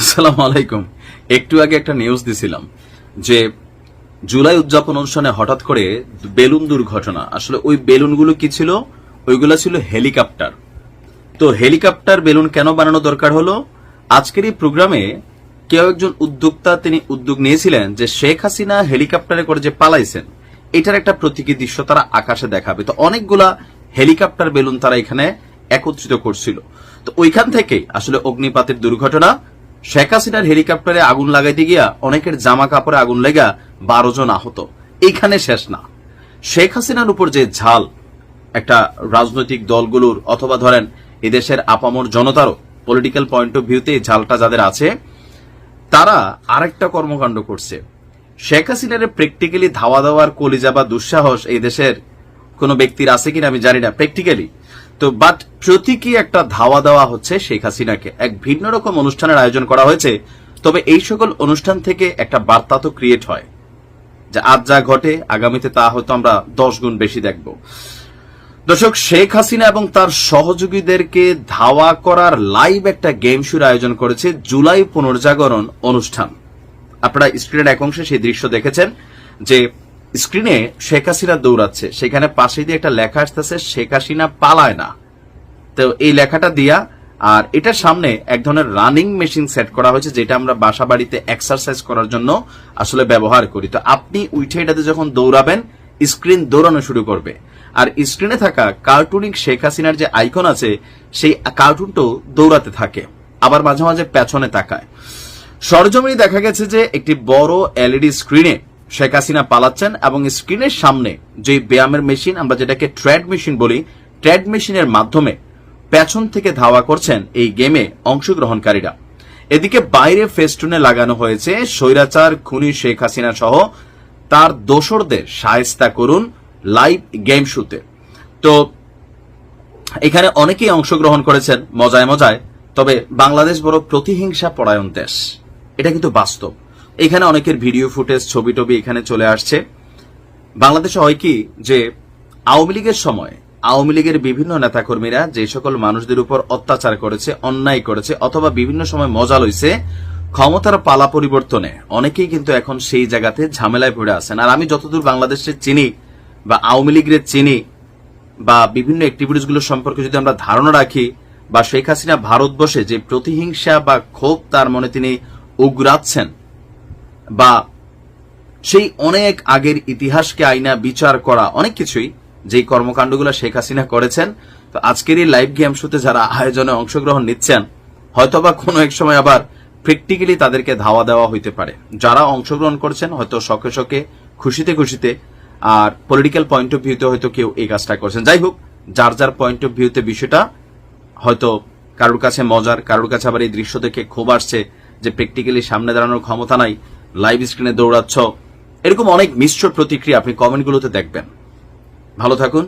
আসসালামু আলাইকুম। একটু আগে একটা নিউজ দিছিলাম যে জুলাই উদযাপন অনুষ্ঠানে হঠাৎ করে বেলুন দুর্ঘটনা। আসলে ওই বেলুনগুলো কি ছিল? ওইগুলো ছিল হেলিকপ্টার। তো হেলিকপ্টার বেলুন কেন বানানো দরকার হলো? আজকের এই প্রোগ্রামে কেউ একজন উদ্যোক্তা তিনি উদ্যোগ নিয়েছিলেন যে শেখ হাসিনা হেলিকপ্টারে করে যে পালাইছেন, এটার একটা প্রতীকী দৃশ্য তারা আকাশে দেখাবে। তো অনেকগুলা হেলিকপ্টার বেলুন তারা এখানে একত্রিত করছিল। তো ওইখান থেকে আসলে অগ্নিপাতের দুর্ঘটনা শেখ হাসিনার হেলিকপ্টারে আগুন লাগাইতে গিয়া অনেকের জামা কাপড়ে আগুন লেগা বারো জন আহত। এইখানে শেষ না। শেখ হাসিনার উপর যে ঝাল, একটা রাজনৈতিক দলগুলোর, অথবা ধরেন এদেশের আপামর জনতারও পলিটিক্যাল পয়েন্ট অফ ভিউতে ঝালটা যাদের আছে, তারা আরেকটা কর্মকাণ্ড করছে। শেখ হাসিনার প্র্যাকটিক্যালি ধাওয়া দেওয়ার কলিজা বা দুঃসাহস এই দেশের কোন ব্যক্তির আছে কিনা আমি জানি না। প্র্যাকটিক্যালি তো বাট প্রতীকী একটা ধাওয়া দেওয়া হচ্ছে শেখ হাসিনাকে। এক ভিন্ন রকম অনুষ্ঠানের আয়োজন করা হয়েছে, তবে এই সকল অনুষ্ঠান থেকে একটা বার্তা তো ক্রিয়েট হয়, যে আজ যা ঘটে, আগামীতে তা হয়তো আমরা দশ গুণ বেশি দেখব। দর্শক, শেখ হাসিনা এবং তার সহযোগীদেরকে ধাওয়া করার লাইভ একটা গেম শুর আয়োজন করেছে জুলাই পুনর্জাগরণ অনুষ্ঠান। আপনারা স্ক্রিনের এক অংশে সেই দৃশ্য দেখেছেন, যে স্ক্রিনে শেখ হাসিনা দৌড়াচ্ছে। সেখানে পাশে দিয়ে একটা লেখা আসতেছে, শেখ হাসিনা পালায় না। তো এই লেখাটা দিয়া, আর এটার সামনে এক ধরনের রানিং মেশিন সেট করা হয়েছে, যেটা আমরা বাসা বাড়িতে এক্সারসাইজ করার জন্য আসলে ব্যবহার করি। তো আপনি উঠে এটাতে যখন দৌড়াবেন, স্ক্রিন দৌড়ানো শুরু করবে। আর স্ক্রিনে থাকা কার্টুনিক শেখ হাসিনার যে আইকন আছে, সেই কার্টুনটাও দৌড়াতে থাকে, আবার মাঝে মাঝে পেছনে তাকায়। সরজমিনে দেখা গেছে যে একটি বড় এলইডি স্ক্রিনে শেখ হাসিনা পালাচ্ছেন এবং স্ক্রিনের সামনে যে ব্যায়ামের মেশিন, আমরা যেটাকে ট্রেড মেশিন বলি, ট্রেড মেশিনের মাধ্যমে পেছন থেকে ধাওয়া করছেন এই গেমে অংশগ্রহণকারীরা। এদিকে বাইরে ফেস্টুনে লাগানো হয়েছে স্বৈরাচার, খুনি শেখ হাসিনা সহ তার দোসরদের সায়স্তা করুন লাইভ গেম শুতে। তো এখানে অনেকেই অংশগ্রহণ করেছেন, মজায় মজায়, তবে বাংলাদেশ বড় প্রতিহিংসা পরায়ণ দেশ। এটা কিন্তু বাস্তব। এখানে অনেকের ভিডিও ফুটেজ ছবি টবি এখানে চলে আসছে। বাংলাদেশে হয় কি যে, আওয়ামী লীগের সময় আওয়ামী লীগের বিভিন্ন নেতাকর্মীরা যে সকল মানুষদের উপর অত্যাচার করেছে, অন্যায় করেছে, অথবা বিভিন্ন সময় মজা লইছে, ক্ষমতার পালা পরিবর্তনে অনেকেই কিন্তু এখন সেই জায়গাতে ঝামেলায় পড়ে আছেন। আর আমি যতদূর বাংলাদেশে চিনি বা আওয়ামী লীগের চিনি বা বিভিন্ন অ্যাক্টিভিটিসগুলো সম্পর্কে যদি আমরা ধারণা রাখি বা শেখ হাসিনা ভারতবর্ষে যে প্রতিহিংসা বা ক্ষোভ তার মনে তিনি উগরাচ্ছেন বা সেই অনেক আগের ইতিহাসকে আইনা বিচার করা অনেক কিছুই যেই কর্মকাণ্ডগুলো শেখ হাসিনা করেছেন। তো আজকের এই লাইভ গেম শোতে যারা আয়োজনে অংশগ্রহণ নিচ্ছেন, হয়তোবা কোনো এক সময় আবার প্র্যাকটিক্যালি তাদেরকে ধাওয়া দেওয়া হইতে পারে। যারা অংশগ্রহণ করছেন, হয়তো শখে শখে খুশিতে খুশিতে, আর পলিটিক্যাল পয়েন্ট অফ ভিউতে হয়তো কেউ এই কাজটা করছেন। যাই হোক, যার যার পয়েন্ট অফ ভিউতে বিষয়টা হয়তো কারোর কাছে মজার, কারোর কাছে আবার এই দৃশ্য দেখে ক্ষোভ আসছে যে প্র্যাকটিক্যালি সামনে দাঁড়ানোর ক্ষমতা নাই। লাইভ স্ক্রিনে দৌড়াচ্ছ। এরকম অনেক মিশ্র প্রতিক্রিয়া আপনি কমেন্টগুলোতে দেখবেন। ভালো থাকুন।